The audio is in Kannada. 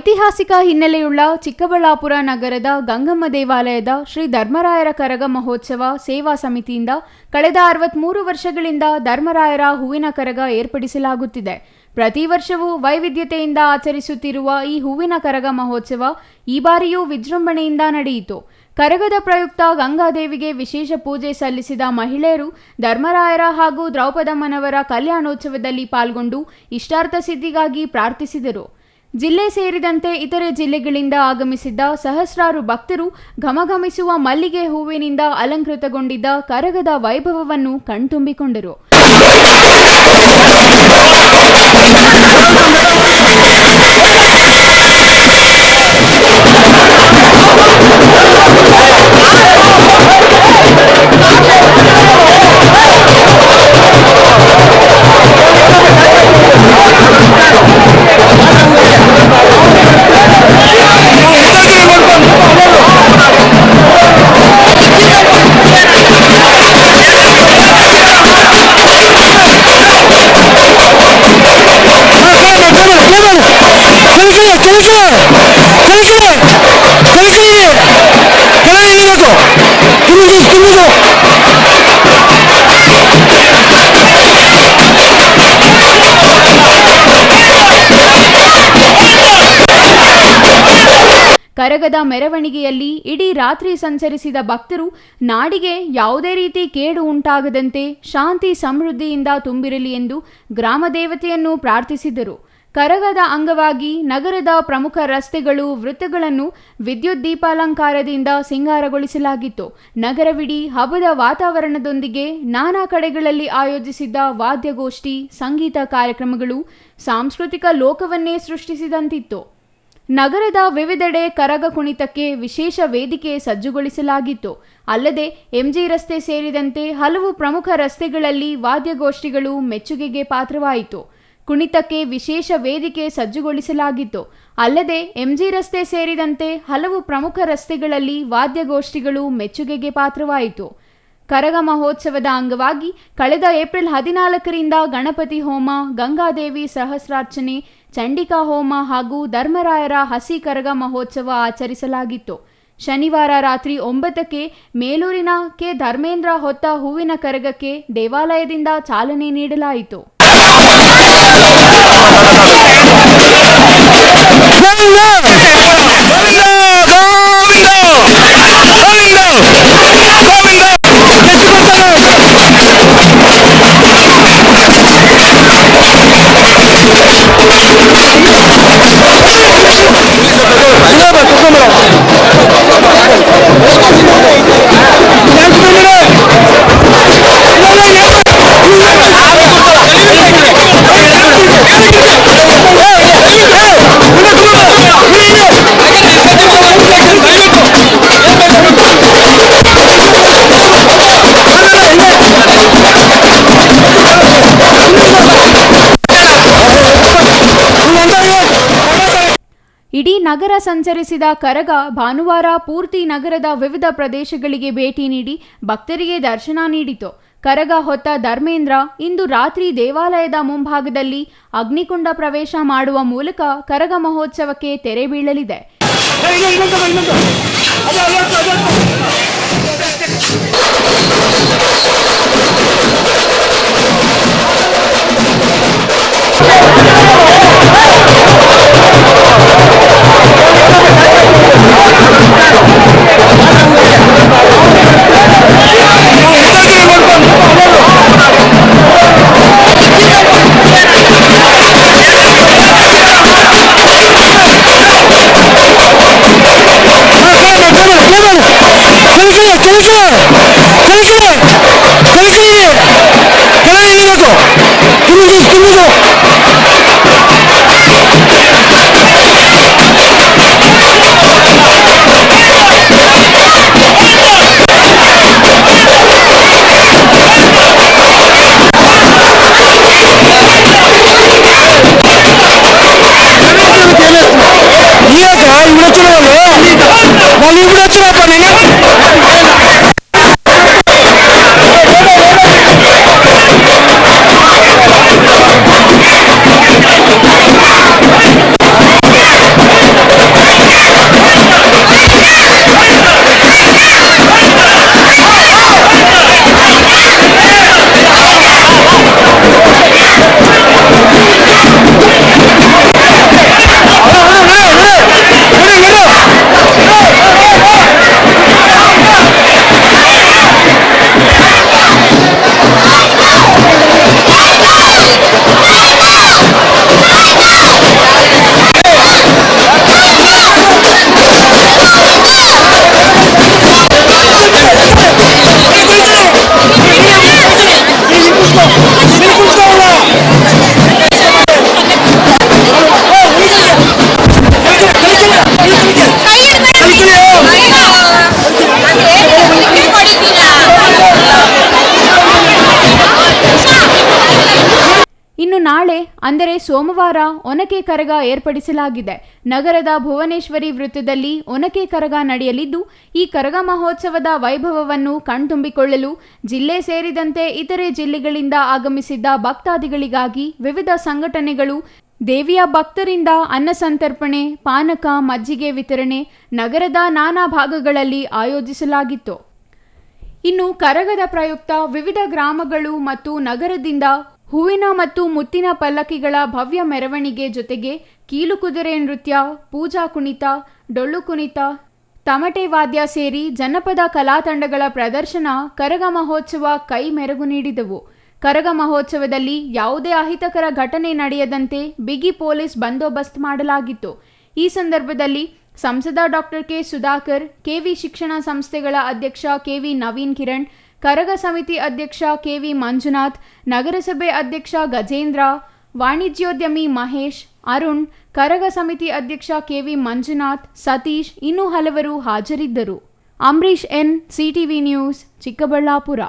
ಐತಿಹಾಸಿಕ ಹಿನ್ನೆಲೆಯುಳ್ಳ ಚಿಕ್ಕಬಳ್ಳಾಪುರ ನಗರದ ಗಂಗಮ್ಮ ದೇವಾಲಯದ ಶ್ರೀ ಧರ್ಮರಾಯರ ಕರಗ ಮಹೋತ್ಸವ ಸೇವಾ ಸಮಿತಿಯಿಂದ ಕಳೆದ ಅರವತ್ಮೂರು ವರ್ಷಗಳಿಂದ ಧರ್ಮರಾಯರ ಹೂವಿನ ಕರಗ ಏರ್ಪಡಿಸಲಾಗುತ್ತಿದೆ. ಪ್ರತಿ ವರ್ಷವೂ ವೈವಿಧ್ಯತೆಯಿಂದ ಆಚರಿಸುತ್ತಿರುವ ಈ ಹೂವಿನ ಕರಗ ಮಹೋತ್ಸವ ಈ ಬಾರಿಯೂ ವಿಜೃಂಭಣೆಯಿಂದ ನಡೆಯಿತು. ಕರಗದ ಪ್ರಯುಕ್ತ ಗಂಗಾದೇವಿಗೆ ವಿಶೇಷ ಪೂಜೆ ಸಲ್ಲಿಸಿದ ಮಹಿಳೆಯರು ಧರ್ಮರಾಯರ ಹಾಗೂ ದ್ರೌಪದಮ್ಮನವರ ಕಲ್ಯಾಣೋತ್ಸವದಲ್ಲಿ ಪಾಲ್ಗೊಂಡು ಇಷ್ಟಾರ್ಥ ಸಿದ್ಧಿಗಾಗಿ ಪ್ರಾರ್ಥಿಸಿದರು. ಜಿಲ್ಲೆ ಸೇರಿದಂತೆ ಇತರೆ ಜಿಲ್ಲೆಗಳಿಂದ ಆಗಮಿಸಿದ್ದ ಸಹಸ್ರಾರು ಭಕ್ತರು ಘಮಘಮಿಸುವ ಮಲ್ಲಿಗೆ ಹೂವಿನಿಂದ ಅಲಂಕೃತಗೊಂಡಿದ್ದ ಕರಗದ ವೈಭವವನ್ನು ಕಣ್ತುಂಬಿಕೊಂಡರು. ಕರಗದ ಮೆರವಣಿಗೆಯಲ್ಲಿ ಇಡೀ ರಾತ್ರಿ ಸಂಚರಿಸಿದ ಭಕ್ತರು ನಾಡಿಗೆ ಯಾವುದೇ ರೀತಿ ಕೇಡು ಉಂಟಾಗದಂತೆ ಶಾಂತಿ ಸಮೃದ್ಧಿಯಿಂದ ತುಂಬಿರಲಿ ಎಂದು ಗ್ರಾಮ ದೇವತೆಯನ್ನು ಪ್ರಾರ್ಥಿಸಿದರು. ಕರಗದ ಅಂಗವಾಗಿ ನಗರದ ಪ್ರಮುಖ ರಸ್ತೆಗಳು, ವೃತ್ತಗಳನ್ನು ವಿದ್ಯುತ್ ದೀಪಾಲಂಕಾರದಿಂದ ಸಿಂಗಾರಗೊಳಿಸಲಾಗಿತ್ತು. ನಗರವಿಡೀ ಹಬ್ಬದ ವಾತಾವರಣದೊಂದಿಗೆ ನಾನಾ ಕಡೆಗಳಲ್ಲಿ ಆಯೋಜಿಸಿದ್ದ ವಾದ್ಯಗೋಷ್ಠಿ, ಸಂಗೀತ ಕಾರ್ಯಕ್ರಮಗಳು ಸಾಂಸ್ಕೃತಿಕ ಲೋಕವನ್ನೇ ಸೃಷ್ಟಿಸಿದಂತಿತ್ತು. ನಗರದ ವಿವಿಧೆಡೆ ಕರಗ ಕುಣಿತಕ್ಕೆ ವಿಶೇಷ ವೇದಿಕೆ ಸಜ್ಜುಗೊಳಿಸಲಾಗಿತ್ತು. ಅಲ್ಲದೆ ಎಂಜಿ ರಸ್ತೆ ಸೇರಿದಂತೆ ಹಲವು ಪ್ರಮುಖ ರಸ್ತೆಗಳಲ್ಲಿ ವಾದ್ಯಗೋಷ್ಠಿಗಳು ಮೆಚ್ಚುಗೆಗೆ ಪಾತ್ರವಾಯಿತು. ಕುಣಿತಕ್ಕೆ ವಿಶೇಷ ವೇದಿಕೆ ಸಜ್ಜುಗೊಳಿಸಲಾಗಿತ್ತು. ಅಲ್ಲದೆ ಎಂಜಿ ರಸ್ತೆ ಸೇರಿದಂತೆ ಹಲವು ಪ್ರಮುಖ ರಸ್ತೆಗಳಲ್ಲಿ ವಾದ್ಯಗೋಷ್ಠಿಗಳು ಮೆಚ್ಚುಗೆಗೆ ಪಾತ್ರವಾಯಿತು. ಕರಗ ಮಹೋತ್ಸವದ ಅಂಗವಾಗಿ ಕಳೆದ ಏಪ್ರಿಲ್ ಹದಿನಾಲ್ಕರಿಂದ ಗಣಪತಿ ಹೋಮ, ಗಂಗಾದೇವಿ ಸಹಸ್ರಾರ್ಚನೆ, ಚಂಡಿಕಾ ಹೋಮ ಹಾಗೂ ಧರ್ಮರಾಯರ ಹಸಿ ಕರಗ ಮಹೋತ್ಸವ ಆಚರಿಸಲಾಗಿತ್ತು. ಶನಿವಾರ ರಾತ್ರಿ ಒಂಬತ್ತಕ್ಕೆ ಮೇಲೂರಿನ ಕೆ. ಧರ್ಮೇಂದ್ರ ಹೊತ್ತ ಹೂವಿನ ಕರಗಕ್ಕೆ ದೇವಾಲಯದಿಂದ ಚಾಲನೆ ನೀಡಲಾಯಿತು. ಇಡೀ ನಗರ ಸಂಚರಿಸಿದ ಕರಗ ಭಾನುವಾರ ಪೂರ್ತಿ ನಗರದ ವಿವಿಧ ಪ್ರದೇಶಗಳಿಗೆ ಭೇಟಿ ನೀಡಿ ಭಕ್ತರಿಗೆ ದರ್ಶನ ನೀಡಿತು. ಕರಗ ಹೊತ್ತ ಧರ್ಮೇಂದ್ರ ಇಂದು ರಾತ್ರಿ ದೇವಾಲಯದ ಮುಂಭಾಗದಲ್ಲಿ ಅಗ್ನಿಕುಂಡ ಪ್ರವೇಶ ಮಾಡುವ ಮೂಲಕ ಕರಗ ಮಹೋತ್ಸವಕ್ಕೆ ತೆರೆ ಬೀಳಲಿದೆ. 김민기 김민호 ನಾಳೆ, ಅಂದರೆ ಸೋಮವಾರ, ಒನಕೆ ಕರಗ ಏರ್ಪಡಿಸಲಾಗಿದೆ. ನಗರದ ಭುವನೇಶ್ವರಿ ವೃತ್ತದಲ್ಲಿ ಒನಕೆ ಕರಗ ನಡೆಯಲಿದ್ದು, ಈ ಕರಗ ಮಹೋತ್ಸವದ ವೈಭವವನ್ನು ಕಣ್ತುಂಬಿಕೊಳ್ಳಲು ಜಿಲ್ಲೆ ಸೇರಿದಂತೆ ಇತರೆ ಜಿಲ್ಲೆಗಳಿಂದ ಆಗಮಿಸಿದ್ದ ಭಕ್ತಾದಿಗಳಿಗಾಗಿ ವಿವಿಧ ಸಂಘಟನೆಗಳು, ದೇವಿಯ ಭಕ್ತರಿಂದ ಅನ್ನ ಸಂತರ್ಪಣೆ, ಪಾನಕ, ಮಜ್ಜಿಗೆ ವಿತರಣೆ, ನಗರದ ನಾನಾ ಭಾಗಗಳಲ್ಲಿ ಆಯೋಜಿಸಲಾಗಿತ್ತು. ಇನ್ನು ಕರಗದ ಪ್ರಯುಕ್ತ ವಿವಿಧ ಗ್ರಾಮಗಳು ಮತ್ತು ನಗರದಿಂದ ಹೂವಿನ ಮತ್ತು ಮುತ್ತಿನ ಪಲ್ಲಕ್ಕಿಗಳ ಭವ್ಯ ಮೆರವಣಿಗೆ ಜೊತೆಗೆ ಕೀಲುಕುದುರೆ ನೃತ್ಯ, ಪೂಜಾ ಕುಣಿತ, ಡೊಳ್ಳು ಕುಣಿತ, ತಮಟೆ ವಾದ್ಯ ಸೇರಿ ಜನಪದ ಕಲಾ ತಂಡಗಳ ಪ್ರದರ್ಶನ ಕರಗ ಮಹೋತ್ಸವ ಕೈ ಮೆರಗು ನೀಡಿದವು. ಕರಗ ಮಹೋತ್ಸವದಲ್ಲಿ ಯಾವುದೇ ಅಹಿತಕರ ಘಟನೆ ನಡೆಯದಂತೆ ಬಿಗಿ ಪೊಲೀಸ್ ಬಂದೋಬಸ್ತ್ ಮಾಡಲಾಗಿತ್ತು. ಈ ಸಂದರ್ಭದಲ್ಲಿ ಸಂಸದ ಡಾಕ್ಟರ್ ಕೆ ಸುಧಾಕರ್ ಕೆವಿ ಶಿಕ್ಷಣ ಸಂಸ್ಥೆಗಳ ಅಧ್ಯಕ್ಷ ಕೆವಿ ನವೀನ್ ಕಿರಣ್ ಕರಗ ಸಮಿತಿ ಅಧ್ಯಕ್ಷ ಕೆವಿ ಮಂಜುನಾಥ್, ನಗರಸಭೆ ಅಧ್ಯಕ್ಷ ಗಜೇಂದ್ರ, ವಾಣಿಜ್ಯೋದ್ಯಮಿ ಮಹೇಶ್, ಅರುಣ್, ಕರಗ ಸಮಿತಿ ಅಧ್ಯಕ್ಷ ಕೆವಿ ಮಂಜುನಾಥ್, ಸತೀಶ್ ಇನ್ನೂ ಹಲವರು ಹಾಜರಿದ್ದರು. Ambarish N, CTV news, Chikkaballapur.